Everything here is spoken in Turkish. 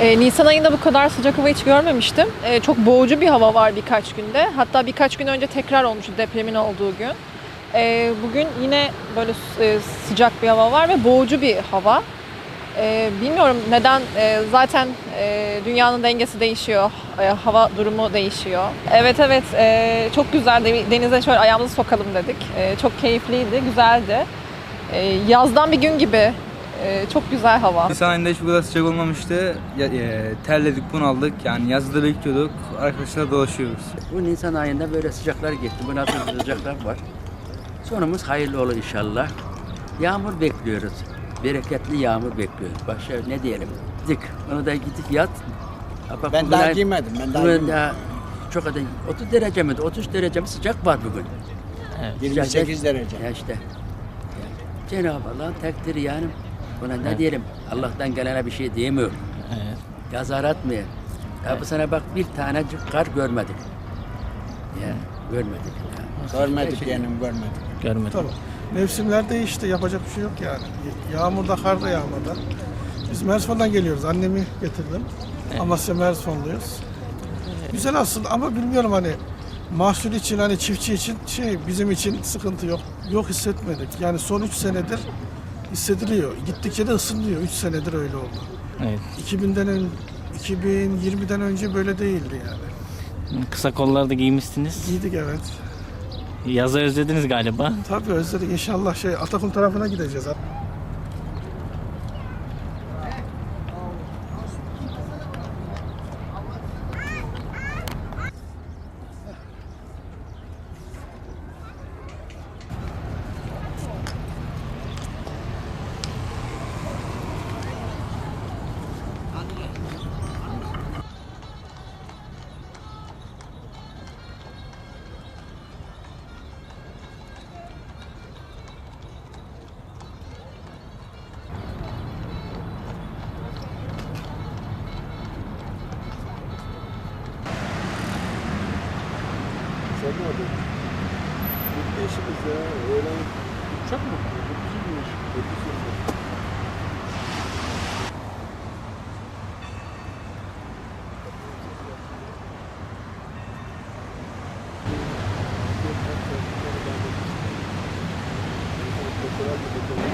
Ee, Nisan ayında bu kadar sıcak hava hiç görmemiştim. Ee, çok boğucu bir hava var birkaç günde. Hatta birkaç gün önce tekrar olmuştu depremin olduğu gün. Ee, bugün yine böyle e, sıcak bir hava var ve boğucu bir hava. Ee, bilmiyorum neden e, zaten e, dünyanın dengesi değişiyor, e, hava durumu değişiyor. Evet evet e, çok güzel De- denize şöyle ayağımızı sokalım dedik. E, çok keyifliydi, güzeldi. E, yazdan bir gün gibi e, çok güzel hava. Nisan ayında hiç bu kadar sıcak olmamıştı. Ya, e, terledik, bunaldık. Yani yazda bekliyorduk. Arkadaşlar dolaşıyoruz. Bu Nisan ayında böyle sıcaklar gitti. Bu nasıl sıcaklar var. Sonumuz hayırlı olur inşallah. Yağmur bekliyoruz. Bereketli yağmur bekliyoruz. Başka ne diyelim? Dik. Onu da gidip yat. Bak Ben daha giymedim, ben daha giymedim. daha çok adam 30 derece mi? 30 derece mi sıcak var bugün. 28 derece. Ya işte. Cenab-ı Allah'ın takdiri yani. Buna ne diyelim? Allah'tan gelene bir şey diyemiyor. Evet. Gaz aratmıyor. Ya bu sene bak bir tanecik kar görmedik. Ya görmedik. Ya. Görmedik Şey- yeğenim görmedik. Görmedim. Tabii. Mevsimler değişti. Yapacak bir şey yok yani. Yağmurda, kar da yağmadı. Biz Mersin'den geliyoruz. Annemi getirdim. Amasya Mersinluyuz. Güzel aslında ama bilmiyorum hani mahsul için hani çiftçi için şey bizim için sıkıntı yok. Yok hissetmedik. Yani son 3 senedir hissediliyor. Gittikçe de ısınıyor. 3 senedir öyle oldu. Evet. 2000'den ön, 2020'den önce böyle değildi yani. Kısa kollar da giymişsiniz. Giydik evet. Yazı özlediniz galiba. Tabii özledik. İnşallah şey Atakum tarafına gideceğiz. Sormadım. Bu işimiz ya. Öğlen... Uçak mı? 9 yıl Thank you.